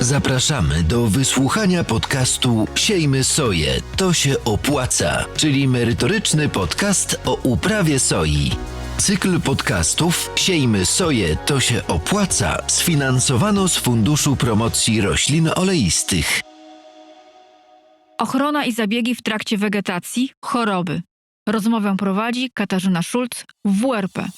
Zapraszamy do wysłuchania podcastu Siejmy Soję, to się opłaca, czyli merytoryczny podcast o uprawie soi. Cykl podcastów Siejmy Soję, to się opłaca sfinansowano z Funduszu Promocji Roślin Oleistych. Ochrona i zabiegi w trakcie wegetacji, choroby. Rozmowę prowadzi Katarzyna Szulc, WRP.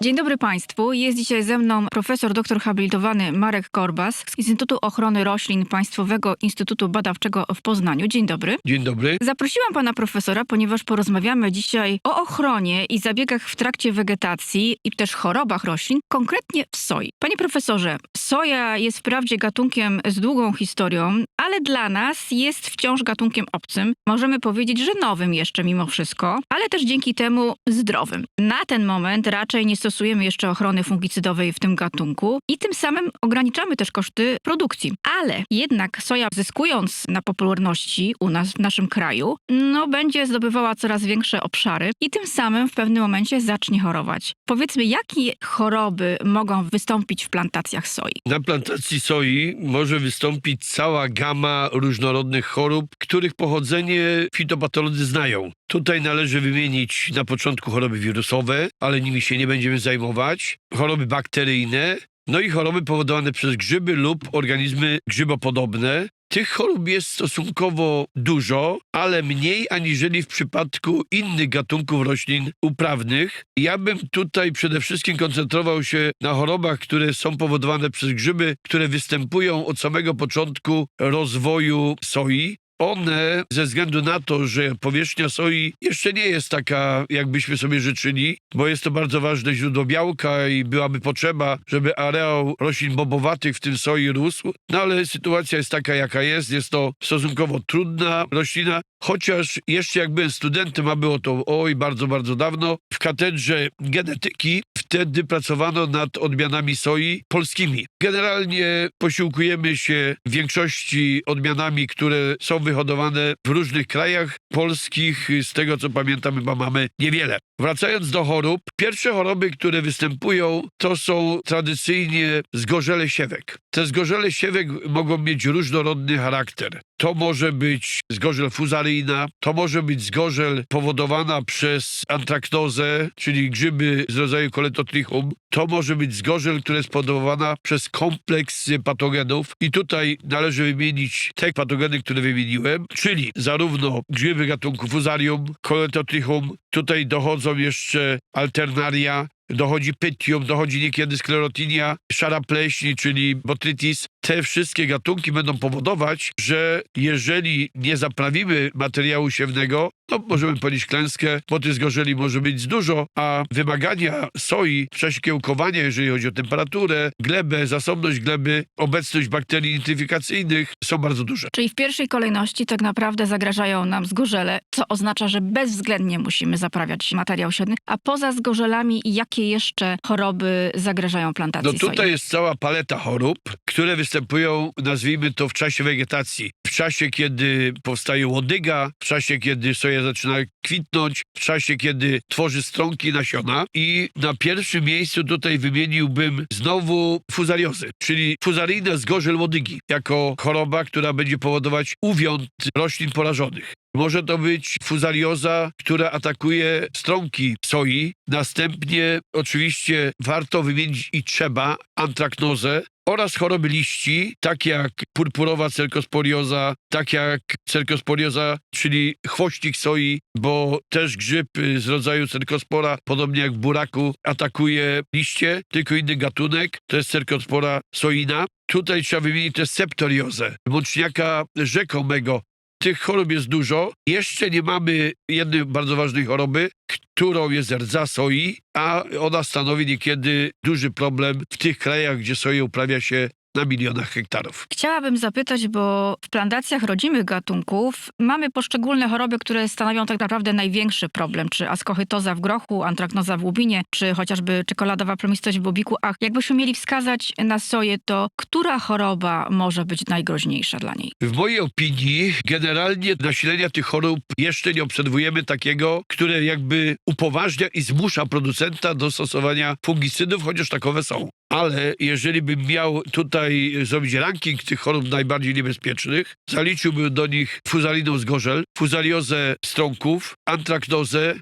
Dzień dobry Państwu. Jest dzisiaj ze mną profesor doktor habilitowany Marek Korbas z Instytutu Ochrony Roślin Państwowego Instytutu Badawczego w Poznaniu. Dzień dobry. Dzień dobry. Zaprosiłam pana profesora, ponieważ porozmawiamy dzisiaj o ochronie i zabiegach w trakcie wegetacji i też chorobach roślin, konkretnie w soi. Panie profesorze, soja jest wprawdzie gatunkiem z długą historią, ale dla nas jest wciąż gatunkiem obcym. Możemy powiedzieć, że nowym jeszcze mimo wszystko, ale też dzięki temu zdrowym. Na ten moment raczej nie stosujemy jeszcze ochrony fungicydowej w tym gatunku i tym samym ograniczamy też koszty produkcji. Ale jednak soja zyskując na popularności u nas w naszym kraju, no będzie zdobywała coraz większe obszary i tym samym w pewnym momencie zacznie chorować. Powiedzmy, jakie choroby mogą wystąpić w plantacjach soi? Na plantacji soi może wystąpić cała gama różnorodnych chorób, których pochodzenie fitopatolodzy znają. Tutaj należy wymienić na początku choroby wirusowe, ale nimi się nie będziemy zajmować, choroby bakteryjne, no i choroby powodowane przez grzyby lub organizmy grzybopodobne. Tych chorób jest stosunkowo dużo, ale mniej aniżeli w przypadku innych gatunków roślin uprawnych. Ja bym tutaj przede wszystkim koncentrował się na chorobach, które są powodowane przez grzyby, które występują od samego początku rozwoju soi. One, ze względu na to, że powierzchnia soi jeszcze nie jest taka, jakbyśmy sobie życzyli, bo jest to bardzo ważne źródło białka i byłaby potrzeba, żeby areał roślin bobowatych, w tym soi, rósł. No ale sytuacja jest taka, jaka jest. Jest to stosunkowo trudna roślina, chociaż jeszcze jak byłem studentem, a było to oj, bardzo, bardzo dawno, w katedrze genetyki wtedy pracowano nad odmianami soi polskimi. Generalnie posiłkujemy się w większości odmianami, które są wyhodowane w różnych krajach polskich. Z tego co pamiętam, chyba mamy niewiele. Wracając do chorób, pierwsze choroby, które występują, to są tradycyjnie zgorzele siewek. Te zgorzele siewek mogą mieć różnorodny charakter. To może być zgorzel fuzaryjna, to może być zgorzel powodowana przez antraknozę, czyli grzyby z rodzaju koletotrichum. To może być zgorzel, która jest powodowana przez kompleks patogenów. I tutaj należy wymienić te patogeny, które wymieniłem, czyli zarówno grzyby gatunku fusarium, koletotrichum, tutaj dochodzą jeszcze alternaria, dochodzi pytium, dochodzi niekiedy sklerotinia, szara pleśń, czyli botrytis. Te wszystkie gatunki będą powodować, że jeżeli nie zaprawimy materiału siewnego, to możemy ponieść klęskę, tych zgorzeli może być dużo, a wymagania soi w czasie kiełkowania, jeżeli chodzi o temperaturę, glebę, zasobność gleby, obecność bakterii nitryfikacyjnych są bardzo duże. Czyli w pierwszej kolejności tak naprawdę zagrażają nam zgorzele, co oznacza, że bezwzględnie musimy zaprawiać materiał siewny. A poza zgorzelami, jakie jeszcze choroby zagrażają plantacji No tutaj soi? jest cała paleta chorób, które występują, nazwijmy to, w czasie wegetacji. W czasie, kiedy powstaje łodyga, w czasie, kiedy soja zaczyna kwitnąć, w czasie, kiedy tworzy stronki nasiona. I na pierwszym miejscu tutaj wymieniłbym znowu fuzariozy, czyli fuzaryjna zgorzel łodygi, jako choroba, która będzie powodować uwiąd roślin porażonych. Może to być fuzarioza, która atakuje stronki soi. Następnie oczywiście warto wymienić i trzeba antraknozę oraz choroby liści, takie jak purpurowa cerkosporioza, tak jak cerkosporioza, czyli chwościk soi, bo też grzyb z rodzaju cerkospora, podobnie jak w buraku, atakuje liście, tylko inny gatunek, to jest cerkospora soina. Tutaj trzeba wymienić też septoriozę, mączniaka rzekomego, tych chorób jest dużo. Jeszcze nie mamy jednej bardzo ważnej choroby, którą jest rdza soi, a ona stanowi niekiedy duży problem w tych krajach, gdzie soję uprawia się na milionach hektarów. Chciałabym zapytać, bo w plantacjach rodzimych gatunków mamy poszczególne choroby, które stanowią tak naprawdę największy problem, czy askochytoza w grochu, antraknoza w łubinie, czy chociażby czekoladowa plemistość w bobiku. A jakbyśmy mieli wskazać na soję, to która choroba może być najgroźniejsza dla niej? W mojej opinii generalnie nasilenia tych chorób jeszcze nie obserwujemy takiego, które jakby upoważnia i zmusza producenta do stosowania fungicydów, chociaż takowe są. Ale jeżeli bym miał tutaj zrobić ranking tych chorób najbardziej niebezpiecznych, zaliczyłbym do nich fuzarinę zgorzel, fuzariozę strąków, antraknozę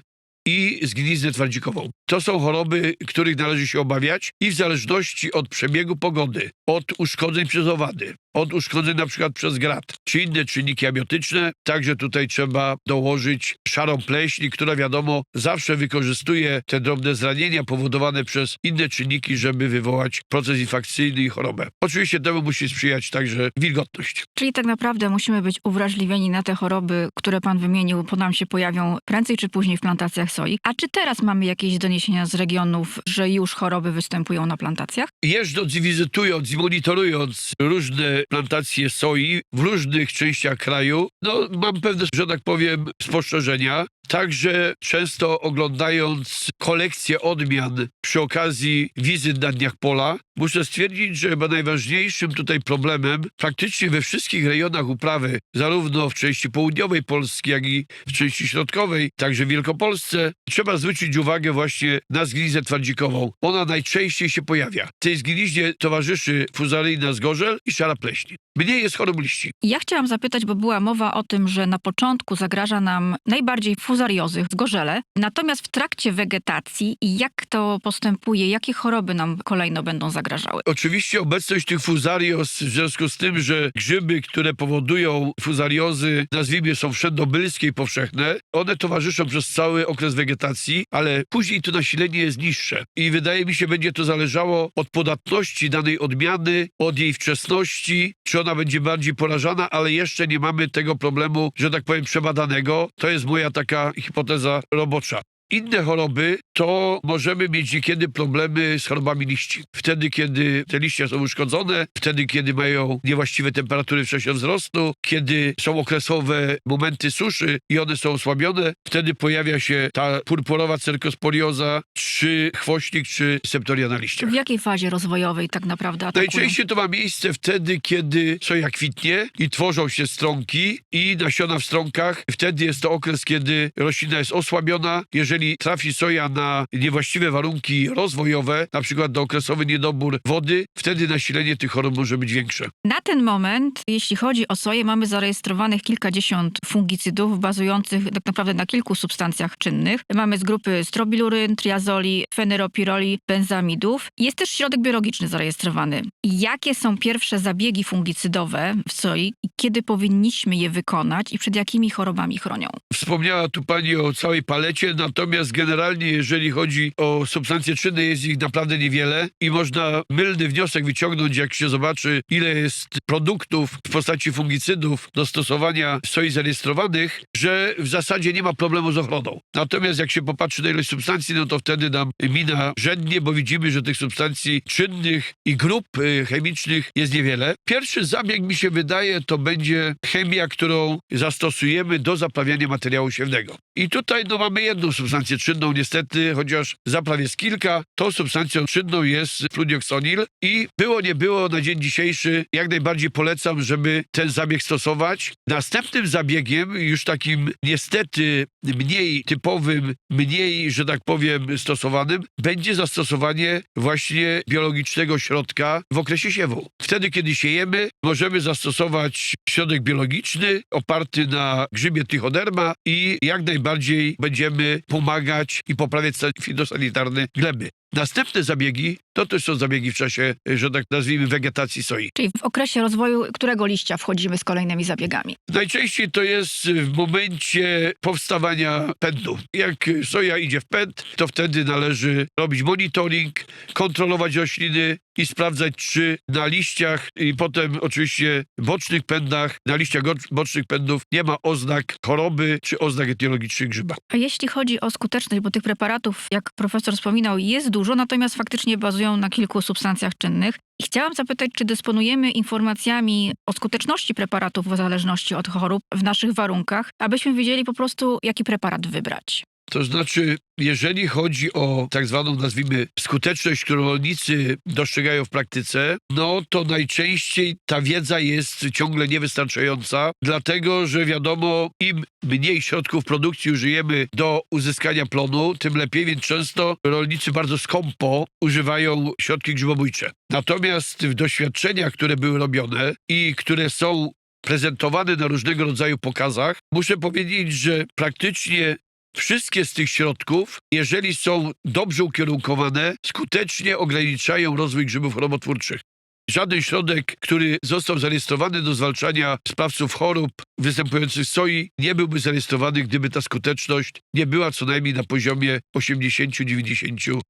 i zgniznę twardzikową. To są choroby, których należy się obawiać i w zależności od przebiegu pogody, od uszkodzeń przez owady, od uszkodzeń na przykład przez grat, czy inne czynniki abiotyczne, także tutaj trzeba dołożyć szarą pleśń, która wiadomo zawsze wykorzystuje te drobne zranienia powodowane przez inne czynniki, żeby wywołać proces infekcyjny i chorobę. Oczywiście temu musi sprzyjać także wilgotność. Czyli tak naprawdę musimy być uwrażliwieni na te choroby, które pan wymienił, bo nam się pojawią prędzej czy później w plantacjach soi. A czy teraz mamy jakieś doniesienia z regionów, że już choroby występują na plantacjach? Jeżdżąc i wizytując i monitorując różne plantacje soi w różnych częściach kraju, no mam pewne, że tak powiem, spostrzeżenia. Także często oglądając kolekcję odmian przy okazji wizyt na Dniach Pola, muszę stwierdzić, że chyba najważniejszym tutaj problemem praktycznie we wszystkich rejonach uprawy, zarówno w części południowej Polski, jak i w części środkowej, także w Wielkopolsce, trzeba zwrócić uwagę właśnie na zgniznę twardzikową. Ona najczęściej się pojawia. Tej zgniznie towarzyszy fuzaryjna zgorzel i szara pleśń. Mniej jest chorób liści. Ja chciałam zapytać, bo była mowa o tym, że na początku zagraża nam najbardziej fuzariozy, zgorzele, natomiast w trakcie wegetacji jak to postępuje, jakie choroby nam kolejno będą zagrażały? Oczywiście obecność tych fuzarios w związku z tym, że grzyby, które powodują fuzariozy, nazwijmy są wszędobylskie i powszechne, one towarzyszą przez cały okres wegetacji, ale później to nasilenie jest niższe. I wydaje mi się, będzie to zależało od podatności danej odmiany, od jej wczesności, czy ona będzie bardziej porażana, ale jeszcze nie mamy tego problemu, że tak powiem, przebadanego. To jest moja taka hipoteza robocza. Inne choroby to możemy mieć niekiedy problemy z chorobami liści. Wtedy, kiedy te liście są uszkodzone, wtedy, kiedy mają niewłaściwe temperatury w czasie wzrostu, kiedy są okresowe momenty suszy i one są osłabione, wtedy pojawia się ta purpurowa cerkospolioza, czy chwośnik, czy septoria na liściach. W jakiej fazie rozwojowej tak naprawdę atakują? Najczęściej to ma miejsce wtedy, kiedy soja kwitnie i tworzą się strąki i nasiona w strąkach. Wtedy jest to okres, kiedy roślina jest osłabiona. Jeżeli trafi soja na niewłaściwe warunki rozwojowe, na przykład na okresowy niedobór wody, wtedy nasilenie tych chorób może być większe. Na ten moment, jeśli chodzi o soję, mamy zarejestrowanych kilkadziesiąt fungicydów bazujących tak naprawdę na kilku substancjach czynnych. Mamy z grupy strobiluryn, triazoli, feneropiroli, benzamidów. Jest też środek biologiczny zarejestrowany. Jakie są pierwsze zabiegi fungicydowe w soi i kiedy powinniśmy je wykonać i przed jakimi chorobami chronią? Wspomniała tu Pani o całej palecie, natomiast generalnie jeżeli chodzi o substancje czynne, jest ich naprawdę niewiele i można mylny wniosek wyciągnąć, jak się zobaczy, ile jest produktów w postaci fungicydów do stosowania soi zarejestrowanych, że w zasadzie nie ma problemu z ochroną. Natomiast jak się popatrzy na ilość substancji, no to wtedy nam mina rzędnie, bo widzimy, że tych substancji czynnych i grup y, chemicznych jest niewiele. Pierwszy zabieg mi się wydaje, to będzie chemia, którą zastosujemy do zaprawiania materiału siewnego. I tutaj no, mamy jedną substancję czynną niestety, chociaż zapraw jest kilka. Tą substancją czynną jest fludioxonil i było nie było na dzień dzisiejszy jak najbardziej polecam, żeby ten zabieg stosować. Następnym zabiegiem, już takim niestety mniej typowym, mniej, że tak powiem, stosowanym, będzie zastosowanie właśnie biologicznego środka w okresie siewu. Wtedy, kiedy siejemy, możemy zastosować środek biologiczny oparty na grzybie trichoderma i jak najbardziej będziemy pomagać i poprawiać stan fitosanitarny gleby. Następne zabiegi to też są zabiegi w czasie, że tak nazwijmy, wegetacji soi. Czyli w okresie rozwoju którego liścia wchodzimy z kolejnymi zabiegami? Najczęściej to jest w momencie powstawania pędu. Jak soja idzie w pęd, to wtedy należy robić monitoring, kontrolować rośliny i sprawdzać, czy na liściach i potem oczywiście bocznych pędach, na liściach bocznych pędów nie ma oznak choroby czy oznak etiologicznych grzyba. A jeśli chodzi o skuteczność, bo tych preparatów, jak profesor wspominał, jest dużo, natomiast faktycznie bazują na kilku substancjach czynnych. I chciałam zapytać, czy dysponujemy informacjami o skuteczności preparatów w zależności od chorób w naszych warunkach, abyśmy wiedzieli po prostu, jaki preparat wybrać. To znaczy, jeżeli chodzi o tak zwaną, nazwijmy, skuteczność, którą rolnicy dostrzegają w praktyce, no to najczęściej ta wiedza jest ciągle niewystarczająca, dlatego że wiadomo, im mniej środków produkcji użyjemy do uzyskania plonu, tym lepiej, więc często rolnicy bardzo skąpo używają środki grzybobójcze. Natomiast w doświadczeniach, które były robione i które są prezentowane na różnego rodzaju pokazach, muszę powiedzieć, że praktycznie wszystkie z tych środków, jeżeli są dobrze ukierunkowane, skutecznie ograniczają rozwój grzybów chorobotwórczych. Żaden środek, który został zarejestrowany do zwalczania sprawców chorób występujących w soi, nie byłby zarejestrowany, gdyby ta skuteczność nie była co najmniej na poziomie 80-90%.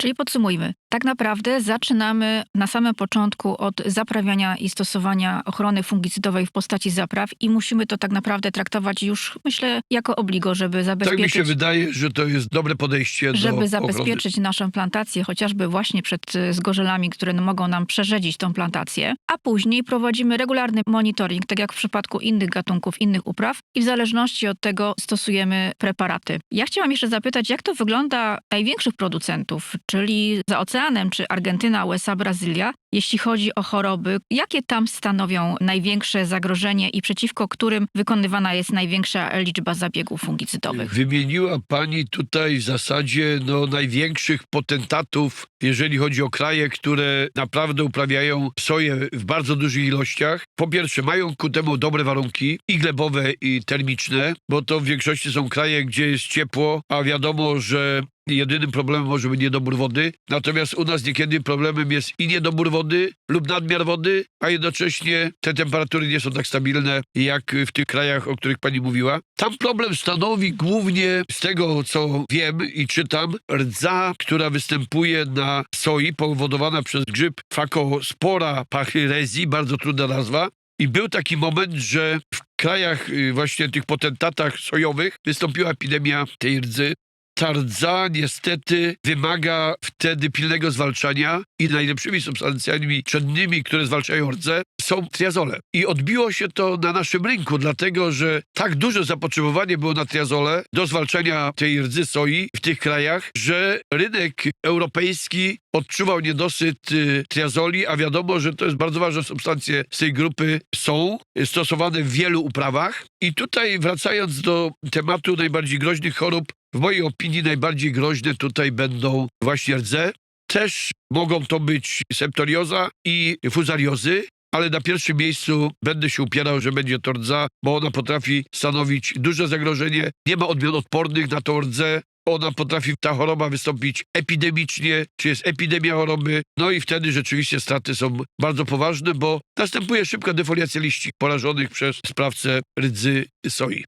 Czyli podsumujmy. Tak naprawdę zaczynamy na samym początku od zaprawiania i stosowania ochrony fungicydowej w postaci zapraw i musimy to tak naprawdę traktować już, myślę, jako obligo, żeby Tak mi zabezpieczyć... się wydaje, że to jest dobre podejście do żeby ochrony. zabezpieczyć naszą plantację, chociażby właśnie przed y, zgorzelami, które mogą nam przerzedzić tą plantację, a później prowadzimy regularny monitoring, tak jak w przypadku innych gatunków, innych upraw i w zależności od tego stosujemy preparaty. Ja chciałam jeszcze zapytać, jak to wygląda największych producentów, czyli za oceanem, czy Argentyna, USA, Brazylia, jeśli chodzi o choroby, jakie tam stanowią największe zagrożenie i przeciwko którym wykonywana jest największa liczba zabiegów fungicydowych? Wymieniła pani tutaj w zasadzie no, największych potentatów, jeżeli chodzi o kraje, które naprawdę uprawiają soję w bardzo dużych ilościach. Po pierwsze, mają ku temu dobre warunki i glebowe, i termiczne, bo to w większości są kraje, gdzie jest ciepło, a wiadomo, że Jedynym problemem może być niedobór wody, natomiast u nas niekiedy problemem jest i niedobór wody lub nadmiar wody, a jednocześnie te temperatury nie są tak stabilne jak w tych krajach, o których pani mówiła. Tam problem stanowi głównie z tego, co wiem i czytam, rdza, która występuje na soi powodowana przez grzyb Phacospora pachyrezi, bardzo trudna nazwa. I był taki moment, że w krajach y, właśnie tych potentatach sojowych wystąpiła epidemia tej rdzy. Ta rdza niestety wymaga wtedy pilnego zwalczania i najlepszymi substancjami czynnymi, które zwalczają rdzę, są triazole. I odbiło się to na naszym rynku, dlatego że tak duże zapotrzebowanie było na triazole do zwalczania tej rdzy soi w tych krajach, że rynek europejski odczuwał niedosyt y, triazoli, a wiadomo, że to jest bardzo ważne substancje z tej grupy są stosowane w wielu uprawach. I tutaj wracając do tematu najbardziej groźnych chorób, w mojej opinii najbardziej groźne tutaj będą właśnie rdze. Też mogą to być septorioza i fuzariozy, ale na pierwszym miejscu będę się upierał, że będzie to rdza, bo ona potrafi stanowić duże zagrożenie. Nie ma odmian odpornych na tą rdzę. Ona potrafi, ta choroba wystąpić epidemicznie, czy jest epidemia choroby, no i wtedy rzeczywiście straty są bardzo poważne, bo następuje szybka defoliacja liści porażonych przez sprawcę rdzy soi.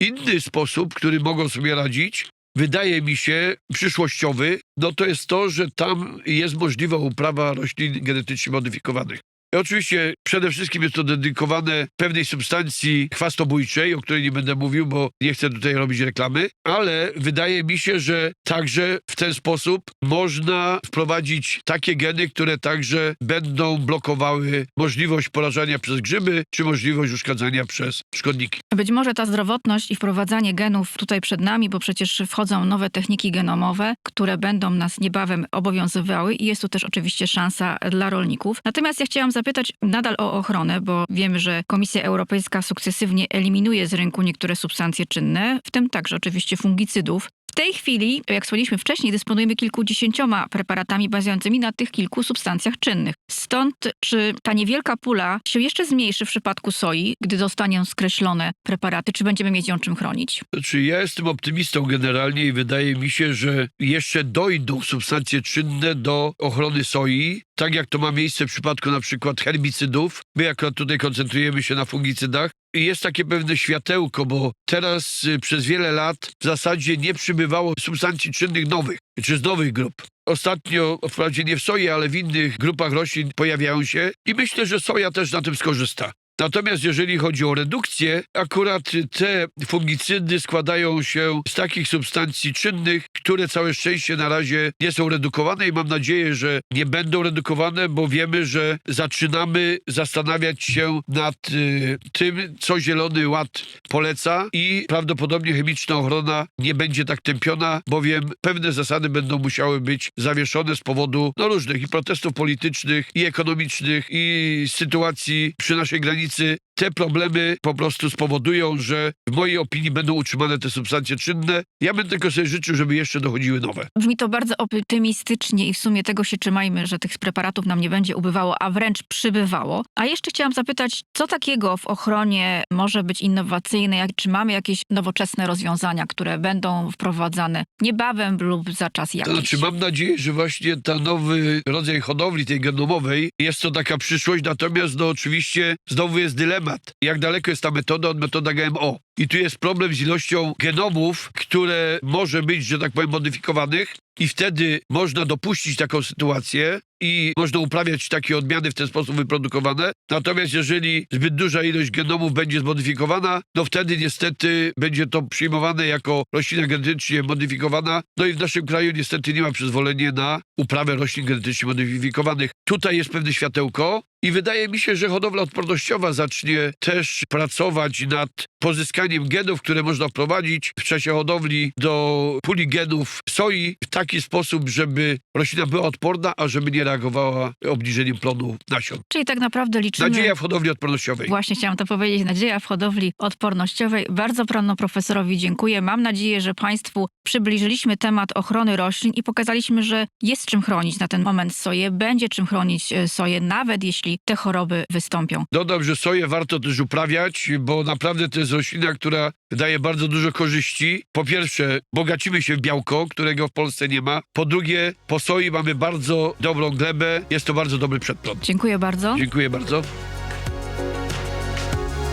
Inny sposób, który mogą sobie radzić, wydaje mi się przyszłościowy, no to jest to, że tam jest możliwa uprawa roślin genetycznie modyfikowanych. Oczywiście przede wszystkim jest to dedykowane pewnej substancji chwastobójczej, o której nie będę mówił, bo nie chcę tutaj robić reklamy, ale wydaje mi się, że także w ten sposób można wprowadzić takie geny, które także będą blokowały możliwość porażania przez grzyby, czy możliwość uszkadzania przez szkodniki. Być może ta zdrowotność i wprowadzanie genów tutaj przed nami, bo przecież wchodzą nowe techniki genomowe, które będą nas niebawem obowiązywały i jest tu też oczywiście szansa dla rolników. Natomiast ja chciałam zapytać nadal o ochronę, bo wiemy, że Komisja Europejska sukcesywnie eliminuje z rynku niektóre substancje czynne, w tym także oczywiście fungicydów. W tej chwili, jak wspomnieliśmy wcześniej, dysponujemy kilkudziesięcioma preparatami bazującymi na tych kilku substancjach czynnych. Stąd, czy ta niewielka pula się jeszcze zmniejszy w przypadku soi, gdy zostaną skreślone preparaty, czy będziemy mieć ją czym chronić? Znaczy, ja jestem optymistą generalnie i wydaje mi się, że jeszcze dojdą substancje czynne do ochrony soi, tak jak to ma miejsce w przypadku na przykład herbicydów. My akurat tutaj koncentrujemy się na fungicydach. Jest takie pewne światełko, bo teraz y, przez wiele lat w zasadzie nie przybywało substancji czynnych nowych, czy z nowych grup. Ostatnio, wprawdzie nie w soji, ale w innych grupach roślin pojawiają się i myślę, że soja też na tym skorzysta. Natomiast jeżeli chodzi o redukcję, akurat te fungicydy składają się z takich substancji czynnych, które całe szczęście na razie nie są redukowane i mam nadzieję, że nie będą redukowane, bo wiemy, że zaczynamy zastanawiać się nad y, tym, co Zielony Ład poleca i prawdopodobnie chemiczna ochrona nie będzie tak tępiona, bowiem pewne zasady będą musiały być zawieszone z powodu no, różnych i protestów politycznych, i ekonomicznych, i sytuacji przy naszej granicy. granicy Te problemy po prostu spowodują, że w mojej opinii będą utrzymane te substancje czynne. Ja bym tylko sobie życzył, żeby jeszcze dochodziły nowe. Brzmi to bardzo optymistycznie i w sumie tego się trzymajmy, że tych preparatów nam nie będzie ubywało, a wręcz przybywało. A jeszcze chciałam zapytać, co takiego w ochronie może być innowacyjne? Jak, czy mamy jakieś nowoczesne rozwiązania, które będą wprowadzane niebawem lub za czas To jakiś? znaczy, mam nadzieję, że właśnie ta nowy rodzaj hodowli, tej genomowej, jest to taka przyszłość, natomiast no oczywiście znowu jest dylemat. Jak daleko jest ta metoda? Od metoda GMO? I tu jest problem z ilością genomów, które może być, że tak powiem, modyfikowanych i wtedy można dopuścić taką sytuację i można uprawiać takie odmiany w ten sposób wyprodukowane. Natomiast jeżeli zbyt duża ilość genomów będzie zmodyfikowana, no wtedy niestety będzie to przyjmowane jako roślina genetycznie modyfikowana. No i w naszym kraju niestety nie ma przyzwolenia na uprawę roślin genetycznie modyfikowanych. Tutaj jest pewne światełko i wydaje mi się, że hodowla odpornościowa zacznie też pracować nad pozyskaniem genów, które można wprowadzić w czasie hodowli do puli genów soi w taki sposób, żeby roślina była odporna, a żeby nie reagowała obniżeniem plonu nasion. Czyli tak naprawdę liczymy... Nadzieja w hodowli odpornościowej. Właśnie chciałam to powiedzieć. Nadzieja w hodowli odpornościowej. Bardzo panu profesorowi dziękuję. Mam nadzieję, że państwu przybliżyliśmy temat ochrony roślin i pokazaliśmy, że jest czym chronić na ten moment soję. Będzie czym chronić e, soję, nawet jeśli te choroby wystąpią. Dodam, że soję warto też uprawiać, bo naprawdę to jest roślina, która daje bardzo dużo korzyści. Po pierwsze, bogacimy się w białko, którego w Polsce nie ma. Po drugie, po soi mamy bardzo dobrą glebę. Jest to bardzo dobry przedplon. Dziękuję bardzo. Dziękuję bardzo.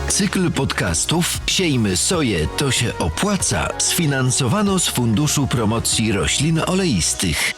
Cykl podcastów Siejmy soję, to się opłaca sfinansowano z Funduszu Promocji Roślin Oleistych.